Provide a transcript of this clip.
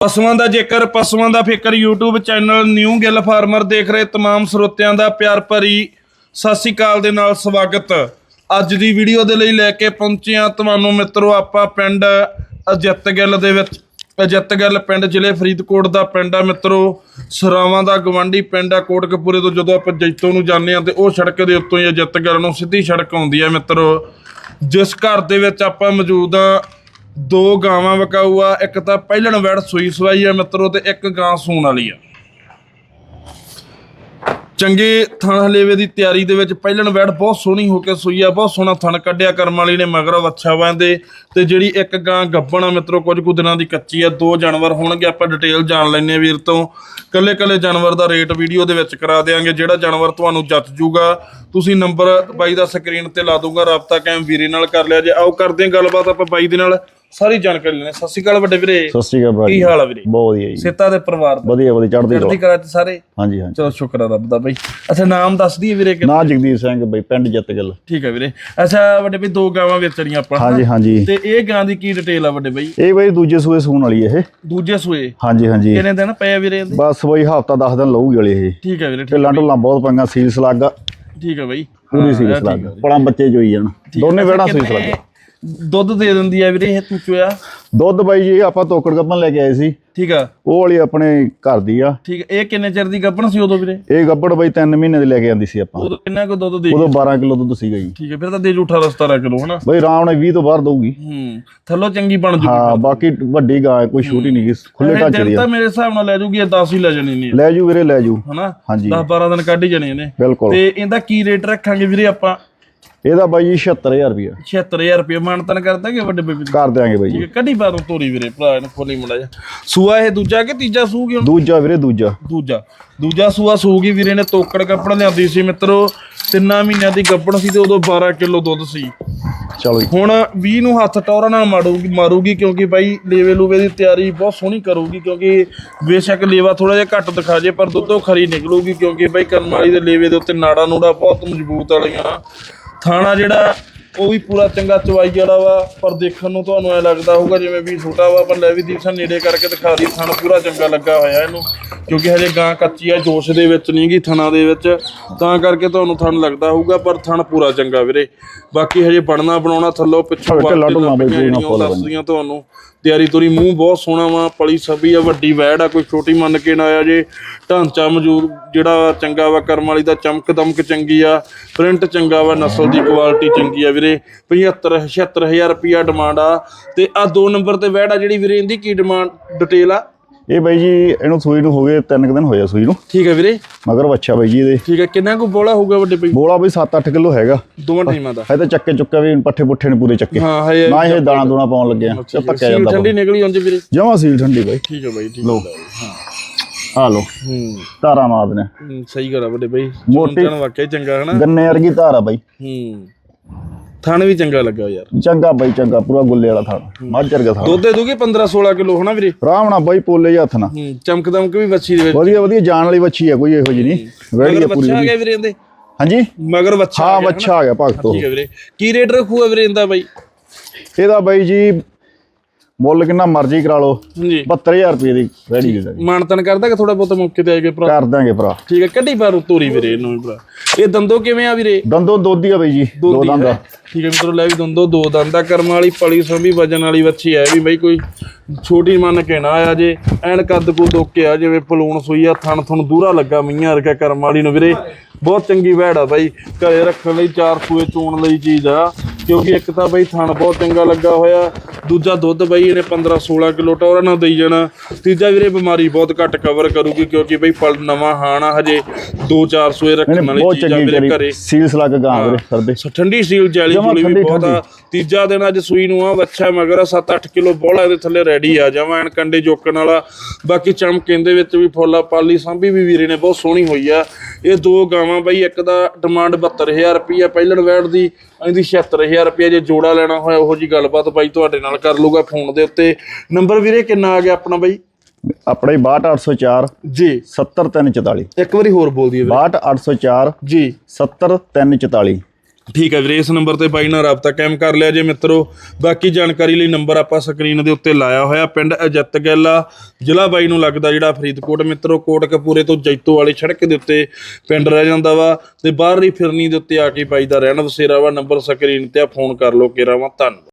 ਪਸ਼ੂਆਂ ਦਾ ਜੇਕਰ ਪਸ਼ੂਆਂ ਦਾ ਫਿਕਰ YouTube channel New Gill Farmer ਦੇਖ ਰਹੇ तमाम ਸਰੋਤਿਆਂ ਦਾ ਪਿਆਰ ਭਰੀ ਸਤਿ ਸ੍ਰੀ ਅਕਾਲ ਦੇ ਨਾਲ ਸਵਾਗਤ ਅੱਜ ਦੀ ਵੀਡੀਓ ਦੇ ਲਈ ਲੈ ਕੇ ਪਹੁੰਚੇ ਹਾਂ ਤੁਹਾਨੂੰ ਮਿੱਤਰੋ ਆਪਾਂ ਪਿੰਡ ਅਜਿੱਤ ਗਿੱਲ ਦੇ ਵਿੱਚ ਅਜਿੱਤ ਗਿੱਲ ਪਿੰਡ ਜ਼ਿਲ੍ਹੇ ਫਰੀਦਕੋਟ ਦਾ ਪਿੰਡ ਆ ਮਿੱਤਰੋ ਸਰਾਵਾਂ ਦਾ ਗਵੰਡੀ ਪਿੰਡ ਆ ਕੋਟਕਪੂਰੇ ਤੋਂ ਜਦੋਂ ਆਪਾਂ ਜੈਤੋ ਨੂੰ ਜਾਂਦੇ ਆ ਤੇ ਉਹ ਸੜਕ ਦੇ ਉੱਤੋਂ ਹੀ ਅਜਿੱਤ ਗਿੱਲ ਨੂੰ ਸਿੱਧੀ ਸੜਕ ਆਉਂਦੀ ਆ ਮਿੱਤਰੋ ਜਿਸ ਘਰ ਦੇ ਵਿੱਚ ਆਪਾਂ ਮੌਜੂਦ ਆ ਦੋ ਗਾਵਾਂ ਵਕਾਊ ਆ ਇੱਕ ਤਾਂ ਪਹਿਲਣ ਵੜ ਸੂਈ ਸਵਾਈ ਆ ਮਿੱਤਰੋ ਤੇ ਇੱਕ ਗਾਂ ਸੂਣ ਵਾਲੀ ਆ। ਚੰਗੇ ਥਣ ਹਲੇਵੇ ਦੀ ਤਿਆਰੀ ਦੇ ਵਿੱਚ ਪਹਿਲਣ ਵੜ ਬਹੁਤ ਸੋਹਣੀ ਹੋ ਕੇ ਸੂਈ ਆ, ਬਹੁਤ ਸੋਹਣਾ ਥਣ ਕੱਢਿਆ ਕਰਮ ਵਾਲੀ ਨੇ ਮਗਰੋਂ ਵੱਛਾ ਵਾਂਦੇ ਤੇ ਜਿਹੜੀ ਇੱਕ ਗਾਂ ਗੱਬਣ ਆ ਮਿੱਤਰੋ, ਕੁਝ ਕੁ ਦਿਨਾਂ ਦੀ ਕੱਚੀ ਆ, ਦੋ ਜਾਨਵਰ ਹੋਣਗੇ, ਆਪਾਂ ਡਿਟੇਲ ਜਾਣ ਲੈਣੇ ਵੀਰ ਤੋਂ। ਕੱਲੇ ਕੱਲੇ ਜਾਨਵਰ ਦਾ ਰੇਟ ਵੀਡੀਓ ਦੇ ਵਿੱਚ ਕਰਾ ਦੇਾਂਗੇ ਜਿਹੜਾ ਜਾਨਵਰ ਤੁਹਾਨੂੰ ਜੱਚ ਜੂਗਾ, ਤੁਸੀਂ ਨੰਬਰ ਬਾਈ ਦਾ ਸਕਰੀਨ ਤੇ ਲਾ ਦੂੰਗਾ ਰਾਬਤਾ ਕਾਇਮ ਵੀਰੇ ਨਾਲ ਕਰ ਲਿਆ। ਜੇ ਆਓ ਕਰਦੇ ਹਾਂ ਗੱਲਬਾਤ ਆਪਾਂ ਬਾਈ ਦੇ ਨਾਲ। ਸਾਰੀ ਜਾਣਕਾਰੀ ਲੈਣੇ ਸਤਿ ਸ਼੍ਰੀ ਅਕਾਲ ਵੱਡੇ ਵੀਰੇ। ਸਤਿ ਸ਼੍ਰੀ ਅਕਾਲ ਭਾਈ ਕੀ ਹਾਲ ਆ ਵੀਰੇ? ਬਹੁਤ ਵਧੀਆ ਜੀ। ਸਿੱਤਾ ਦੇ ਪਰਿਵਾਰ ਦਾ। ਵਧੀਆ ਵਧੀਆ ਚੜ੍ਹਦੀ ਚੜ੍ਹਦੀ ਕਲਾ ਚ ਸਾਰੇ? ਹਾਂਜੀ ਹਾਂਜੀ। ਚਲੋ ਸ਼ੁਕਰ ਆ ਰੱਬ ਦਾ ਬਈ। ਅੱਛਾ ਨਾਮ ਦੱਸ ਦਈਏ ਵੀਰੇ ਕਿ ਨਾ ਜਗਦੀਪ ਸਿੰਘ ਬਈ ਪਿੰਡ ਜਿੱਤ ਗੱਲ ਠੀਕ ਹੈ ਵੀਰੇ। ਅੱਛਾ ਵੱਡੇ ਬਈ ਦੋ ਗਾਵਾਂ ਵੇਚਣੀਆਂ ਆਪਾਂ ਹਾਂਜੀ ਹਾਂਜੀ। ਤੇ ਇਹ ਗਾਂ ਦੀ ਕੀ ਡਿਟੇਲ ਆ ਵੱਡੇ ਬਈ? ਇਹ ਬਈ ਦੂਜੇ ਸੂਏ ਸੂਣ ਵਾਲੀ ਇਹ। ਦੂਜੇ ਸੂਏ? ਹਾਂਜੀ ਹਾਂਜੀ। ਕਿੰਨੇ ਦਿਨ ਪਏ ਆ ਵੀਰੇ ਇਹਦੇ? ਬਸ ਬਈ ਹਫਤਾ 10 ਦਿਨ ਲਊਗੀ ਵਾਲੀ ਇਹ। ਠੀਕ ਹੈ ਵੀਰੇ ਢਿੱਲਾਂ ਢੁੱਲਾਂ ਬਹੁਤ ਪੰਗਾ ਸੀਲ ਸਲਾਗਾ। ਠੀਕ ਹੈ ਬਈ। ਪੂਰੀ ਸੀਲ ਸਲਾਗਾ। ਪੜਾ ਬੱਚੇ ਜੋਈ ਜਾਣ। ਦੋਨੇ ਵੇੜਾ ਸੀਲ ਸਲਾਗਾ। ਦੁੱਧ ਦੇ ਦਿੰਦੀ ਆ ਵੀਰੇ ਇਹ ਤੂੰ ਚੋਇਆ? ਦੁੱਧ ਬਾਈ ਜੀ ਆਪਾਂ ਤੋਕੜ ਗੱਪਨ ਲੈ ਕੇ ਆਏ ਸੀ। ਠੀਕ ਆ। ਉਹ ਵਾਲੀ ਆਪਣੇ ਘਰ ਦੀ ਆ। ਠੀਕ ਆ। ਇਹ ਕਿੰਨੇ ਚਿਰ ਦੀ ਗੱਭਣ ਸੀ ਉਦੋਂ ਵੀਰੇ? ਇਹ ਗੱਬੜ ਬਈ 3 ਮਹੀਨੇ ਦੀ ਲੈ ਕੇ ਆਂਦੀ ਸੀ ਆਪਾਂ। ਉਦੋਂ ਕਿੰਨਾ ਕੋ ਦੁੱਧ ਦੇ? ਉਦੋਂ 12 ਕਿਲੋ ਦੁੱਧ ਸੀਗਾ ਜੀ। ਠੀਕ ਹੈ ਫਿਰ ਤਾਂ ਦੇ ਜੂ 18 17 ਕਿਲੋ ਹਨਾ? ਬਈ ਆਰਾਮ ਨਾਲ 20 ਤੋਂ ਬਾਹਰ ਦਊਗੀ। ਹੂੰ ਥੱਲੋਂ ਚੰਗੀ ਬਣ ਜੂ ਹਾਂ ਬਾਕੀ ਵੱਡੀ ਗਾਂ ਹੈ, ਕੋਈ ਛੋਟੀ ਨਹੀਂ ਖੁੱਲੇ ਢਾਂਚੇ ਦੀ ਆ। ਤਾਂ ਮੇਰੇ ਹਿਸਾਬ ਨਾਲ ਲੈ ਜੂਗੀ ਇਹ 10 ਹੀ ਲੈ ਜਾਣੀ ਨੇ ਲੈ ਜੂ ਵੀਰੇ ਲੈ ਜੂ। ਹਨਾ? ਹਾਂਜੀ। 10 12 ਦਿਨ ਕੱਢ ਹੀ ਜਾਣੇ ਨੇ ਬਿਲਕੁਲ। ਤੇ ਇਹਦਾ ਕੀ ਰੇਟ ਰੱਖਾਂਗੇ ਵੀਰੇ ਆਪਾਂ? ਇਹਦਾ ਬਾਈ ਜੀ 76000 ਰੁਪਇਆ 76000 ਰੁਪਏ ਮਾਨਤਨ ਕਰ ਦਾਂਗੇ ਵੱਡੇ ਬੇਬੀ ਦੀ? ਕਰ ਦਿਆਂਗੇ ਬਾਈ ਠੀਕ ਜੀ ਹੈ ਕੱਢੀ ਬਾਹਰੋਂ ਤੋਰੀ ਵੀਰੇ ਭਰਾ ਇਹਨੂੰ ਖੋਲੀ ਮੁੰਡਾ ਜਾ ਸੂਆ ਇਹ ਦੂਜਾ ਕਿ ਤੀਜਾ ਸੂ ਗਿਆ? ਦੂਜਾ ਵੀਰੇ ਦੂਜਾ। ਦੂਜਾ। ਦੂਜਾ ਸੂਆ ਸੂਗੀ ਵੀਰੇ ਨੇ ਤੋਕੜ ਕੱਪੜ ਲਿਆਂਦੀ ਸੀ ਮਿੱਤਰੋ। ਤਿੰਨਾਂ ਮਹੀਨਿਆਂ ਦੀ ਗੱਭਣ ਸੀ ਤੇ ਉਦੋਂ 12 ਕਿਲੋ ਦੁੱਧ ਸੀ। ਚਲੋ ਜੀ। ਹੁਣ 20 ਨੂੰ ਹੱਥ ਟੌਰਾ ਨਾਲ ਮਾਰੂਗੀ ਮਾਰੂਗੀ ਕਿਉਂਕਿ ਬਾਈ ਲੇਵੇ ਲੂਵੇ ਦੀ ਤਿਆਰੀ ਬਹੁਤ ਸੋਹਣੀ ਕਰੂਗੀ ਕਿਉਂਕਿ ਬੇਸ਼ੱਕ ਲੇਵਾ ਥੋੜਾ ਜਿਹਾ ਘੱਟ ਦਿਖਾ ਜੇ ਪਰ ਦੁੱਧੋਂ ਖਰੀ ਨਿਕਲੂਗੀ ਕਿਉਂਕਿ ਬਾਈ ਕਰਮ ਵਾਲੀ ਦੇ ਲੇਵੇ ਦੇ ਉੱਤੇ ਨਾੜਾ ਨੂੜਾ ਬਹੁਤ ਮਜ਼ਬੂਤ ਵਾਲੀਆਂ। ਥਾਣਾ ਜਿਹੜਾ ਉਹ ਵੀ ਪੂਰਾ ਚੰਗਾ ਚਵਾਈ ਵਾਲਾ ਵਾ, ਪਰ ਦੇਖਣ ਨੂੰ ਤੁਹਾਨੂੰ ਐ ਲੱਗਦਾ ਹੋਊਗਾ ਜਿਵੇਂ ਵੀ ਛੋਟਾ ਵਾ, ਪਰ ਲੈ ਵੀ ਦੀਪਸਾ ਨੇੜੇ ਕਰਕੇ ਦਿਖਾ ਦੀ ਥਣ ਪੂਰਾ ਚੰਗਾ ਲੱਗਾ ਹੋਇਆ ਇਹਨੂੰ। ਕਿਉਂਕਿ ਹਜੇ ਗਾਂ ਕੱਚੀ ਆ ਜੋਸ਼ ਦੇ ਵਿੱਚ ਨਹੀਂ ਗੀ ਥਣਾ ਦੇ ਵਿੱਚ। ਤਾਂ ਕਰਕੇ ਤੁਹਾਨੂੰ ਥਣ ਲੱਗਦਾ ਹੋਊਗਾ ਪਰ ਥਣ ਪੂਰਾ ਚੰਗਾ ਵੀਰੇ। ਬਾਕੀ ਹਜੇ ਬਣਨਾ ਬਣਾਉਣਾ ਥੱਲੋਂ ਪਿੱਛੋਂ ਦੱਸਦੀਆਂ ਤੁਹਾਨੂੰ। ਤਿਆਰੀ ਤੁਰੀ ਮੂੰਹ ਬਹੁਤ ਸੋਹਣਾ ਵਾ ਪਲੀ ਸਭੀ ਆ ਵੱਡੀ ਵੈੜ ਆ ਕੋਈ ਛੋਟੀ ਮੰਨ ਕੇ ਨਾ ਆਇਆ ਜੇ। ਢਾਂਚਾ ਮੌਜੂਦ ਜਿਹੜਾ ਚੰਗਾ ਵਾ ਕਰਮ ਵਾਲੀ ਦਾ ਚਮਕ ਦਮਕ ਚੰਗੀ ਆ। ਪ੍ਰਿੰਟ ਚੰਗਾ ਵਾ ਨਸਲ ਦੀ ਕੁਆਲਿਟੀ ਚੰਗੀ ਆ ਵੀਰੇ। 75 76000 ਰੁਪਿਆ ਡਿਮਾਂਡ ਆ। ਤੇ ਆ ਦੋ ਨੰਬਰ ਤੇ ਵੈੜ ਆ ਜਿਹੜੀ ਵੀਰੇ ਇਹਦੀ ਕੀ ਡਿਮਾਂਡ ਡਿਟੇਲ ਆ? ਇਹ ਬਾਈ ਜੀ ਇਹਨੂੰ ਸੂਈ ਨੂੰ ਹੋ ਗਏ 3 ਦਿਨ ਹੋਇਆ ਸੂਈ ਨੂੰ। ਠੀਕ ਹੈ ਵੀਰੇ। ਮਗਰ ਬੱਚਾ ਬਾਈ ਜੀ ਇਹਦੇ। ਠੀਕ ਹੈ ਕਿੰਨਾ ਕੁ ਬੋਲਾ ਹੋਊਗਾ ਵੱਡੇ ਬਈ? ਬੋਲਾ ਬਈ 7-8 ਕਿਲੋ ਹੈਗਾ। ਦੋਵਾਂ ਟੀਮਾਂ ਦਾ। ਹੈ ਤਾਂ ਚੱਕੇ ਚੁੱਕੇ ਵੀ ਪੱਠੇ ਪੁੱਠੇ ਨੇ ਪੂਰੇ ਚੱਕੇ। ਹਾਂ ਨਾ ਇਹ ਦਾਣਾ ਦੂਣਾ ਪਾਉਣ ਲੱਗੇ ਆ ਤੇ ਪੱਕਿਆ ਸੀਲ ਜਾਂਦਾ ਠੰਡੀ ਨਿਕਲੀ ਉਂਝ ਵੀਰੇ? ਜਮਾ ਸੀਲ ਠੰਡੀ ਬਾਈ। ਠੀਕ ਹੈ ਬਾਈ ਠੀਕ ਲਓ। ਹੈ ਹਾਂ। ਆ ਲੋ ਹੂੰ। ਧਾਰਾ ਮਾਰ ਨੇ। ਹੂੰ, ਸਹੀ ਗੱਲ ਆ ਵੱਡੇ ਬਈ। ਮੋਟੀ- ਵਾਕਿਆ ਹੀ ਚੰਗਾ ਹਨਾ? ਗੰਨੇ ਵਰਗੀ ਧਾਰਾ ਬਾਈ। ਹੂੰ। ਥਣ ਵੀ ਚੰਗਾ ਲੱਗਾ ਯਾਰ। ਚੰਗਾ ਬਾਈ ਚੰਗਾ ਪੂਰਾ ਗੁੱਲੇ ਵਾਲਾ ਥਾਣਾ। ਮੱਝ ਵਰਗਾ ਥਾਣਾ। ਦੁੱਧ ਦੇ ਦੂਗੀ 15 16 ਕਿਲੋ ਹਨਾ ਵੀਰੇ? ਨਾਲ ਬਾਈ ਪੋਲੇ ਜਿਹੇ ਹੱਥ ਨਾਲ। ਹੂੰ ਚਮਕ ਦਮਕ ਵੀ ਬੱਚੀ ਦੇ ਵਿੱਚ। ਵਧੀਆ ਵਧੀਆ ਜਾਣ ਵਾਲੀ ਬੱਚੀ ਆ ਕੋਈ ਇਹੋ ਜਿਹੀ ਨਹੀਂ। ਮਗਰ ਆ ਪੂਰੀ ਬੱਚਾ ਆ ਗਿਆ ਵੀਰੇ ਇਹਦੇ? ਹਾਂਜੀ? ਮਗਰ ਬੱਚਾ ਹਾਂ ਬੱਚਾ ਆ ਗਿਆ ਭਗਤੋ। ਠੀਕ ਹੈ ਵੀਰੇ। ਕੀ ਰੇਟ ਰੱਖੂਗਾ ਵੀਰੇ ਇਹਦਾ ਬਾਈ? ਇਹਦਾ ਬਾਈ ਜੀ ਮੁੱਲ ਕਿੰਨਾ ਮਰਜ਼ੀ ਕਰਾ ਲਓ। ਹਾਂਜੀ। 72000 ਰੁਪਏ ਦੀ ਵੈੜੀ ਦੇ ਦਾਂਗੇ ਮਾਨਤਨ ਕਰਦਾ ਕਿ ਥੋੜਾ ਬਹੁਤ ਮੌਕੇ ਤੇ ਆਏਗੇ ਭਰਾ। ਕਰ ਦਾਂਗੇ ਭਰਾ। ਠੀਕ ਹੈ ਕੱਢੀ ਬਾਰੂ ਤੋਰੀ ਵੀਰੇ ਇਹਨੂੰ ਵੀ ਭਰਾ। ਇਹ ਦੰਦੋ ਕਿਵੇਂ ਆ ਵੀਰੇ? ਦੰਦੋਂ ਦੋਦੀ ਆ ਬਾਈ ਜੀ ਦੋ ਦੋਦੀ ਆ। ਠੀਕ ਹੈ ਮਿੱਤਰੋ ਲੈ ਵੀ ਦੰਦੋ ਦੋ ਦੰਦਾ ਕਰਮ ਵਾਲੀ ਪਲੀ ਸੰਭੀ ਵਜਨ ਵਾਲੀ ਵੱਛੀ ਹੈ ਵੀ ਬਈ ਕੋਈ ਛੋਟੀ ਮੰਨ ਕੇ ਨਾ ਆ ਜੇ। ਐਨ ਕੱਦ ਕੋ ਦੋਕੇ ਆ ਜਿਵੇਂ ਪਲੂਣ ਸੂਈ ਆ ਥਣ ਥਣ ਦੂਰਾ ਲੱਗਾ ਮਈਆਂ ਵਰਗਾ ਕਰਮ ਵਾਲੀ ਨੂੰ ਵੀਰੇ। ਬਹੁਤ ਚੰਗੀ ਵੈੜ ਆ ਬਾਈ। ਘਰੇ ਰੱਖਣ ਲਈ ਚਾਰ ਸੂਏ ਚੋਣ ਲਈ ਚੀਜ਼ ਆ। ਕਿਉਂਕਿ ਇੱਕ ਤਾਂ ਬਈ ਥਣ ਬਹੁਤ ਚੰਗਾ ਲੱਗਾ ਹੋਇਆ। ਦੂਜਾ ਦੁੱਧ ਬਈ ਇਹਨੇ 15 16 ਕਿਲੋ ਟੋਰਾ ਨਾਲ ਦੇਈ ਜਾਣਾ। ਤੀਜਾ ਵੀਰੇ ਬਿਮਾਰੀ ਬਹੁਤ ਘੱਟ ਕਵਰ ਕਰੂਗੀ ਕਿਉਂਕਿ ਬਈ ਪਲ ਨਵਾਂ ਹਾਣਾ ਹਜੇ 2-4 ਸੂਏ ਰੱਖਣ ਵਾਲੀ ਚੀਜ਼ ਆ ਘਰੇ। ਸੀਲਸ ਲੱਗ ਗਾਂ ਵੀਰੇ ਕਰਦੇ ਸੋ ਠੰਡੀ ਸੀਲ ਜੈਲੀ ਜੁਲੀ ਵੀ ਬਹੁਤ ਆ। ਤੀਜਾ ਦਿਨ ਅੱਜ ਸੂਈ ਨੂੰ ਆ ਬੱਚਾ ਮਗਰ 7-8 ਕਿਲੋ ਬੋਲਾ ਇਹਦੇ ਥੱਲੇ ਰੈਡੀ ਆ। ਜਾਵਾਂ ਐਨ ਕੰਡੇ ਜੋਕਣ ਵਾਲਾ। ਬਾਕੀ ਚਮਕ ਇਹਦੇ ਵਿੱਚ ਵੀ ਫੁੱਲਾ ਪਾਲੀ ਸਾਂਭੀ ਵੀ ਵੀਰੇ ਨੇ ਬਹੁਤ ਸੋਹਣੀ ਹੋਈ ਆ। ਇਹ ਦੋ ਗਾਵਾਂ ਬਈ ਇੱਕ ਦਾ ਡਿਮਾਂਡ 72000 ਰੁਪਈਆ ਪਹਿਲਣ ਵੈੜ ਦੀ ਇਹਦੀ 76000 ਰੁਪਈਆ ਜੇ ਜੋੜਾ ਲੈਣਾ ਹੋਇਆ ਉਹੋ ਜੀ ਗੱਲਬਾਤ ਬਾਈ ਤੁਹਾਡੇ ਨਾਲ ਕਰ ਲੂਗਾ ਫੋਨ ਦੇ ਉੱਤੇ। ਨੰਬਰ ਵੀਰੇ ਕਿੰਨਾ ਆ ਗਿਆ ਆਪਣਾ ਬਾਈ? ਆਪਣੇ 62804 ਜੀ। 70344 ਇੱਕ ਵਾਰੀ ਹੋਰ ਬੋਲ ਦਈਏ ਵੀਰੇ। 62804 ਜੀ। 70344 ਠੀਕ ਹੈ ਵੀਰੇ, ਇਸ ਨੰਬਰ ਤੇ ਬਾਈ ਨਾਲ ਰਾਬਤਾ ਕਾਇਮ ਕਰ ਲਿਆ ਜੇ ਮਿੱਤਰੋ। ਬਾਕੀ ਜਾਣਕਾਰੀ ਲਈ ਨੰਬਰ ਆਪਾਂ ਸਕਰੀਨ ਦੇ ਉੱਤੇ ਲਾਇਆ ਹੋਇਆ, ਪਿੰਡ ਅਜੱਤ ਗੈਲਾ ਜ਼ਿਲ੍ਹਾ ਬਾਈ ਨੂੰ ਲੱਗਦਾ ਜਿਹੜਾ ਫਰੀਦਕੋਟ ਮਿੱਤਰੋ, ਕੋਟਕਪੂਰੇ ਤੋਂ ਜੈਤੋ ਵਾਲੀ ਸੜਕ ਦੇ ਉੱਤੇ ਪਿੰਡ ਰਹਿ ਜਾਂਦਾ ਵਾ ਤੇ ਬਾਹਰਲੀ ਫਿਰਨੀ ਦੇ ਉੱਤੇ ਆ ਕੇ ਬਾਈ ਦਾ ਰਹਿਣ ਵਸੇਰਾ ਵਾ। ਨੰਬਰ ਸਕਰੀਨ ਤੇ ਆ, ਫੋਨ ਕਰ ਲਓ ਕੇਰਾ ਵਾ ਧੰਨਵਾਦ।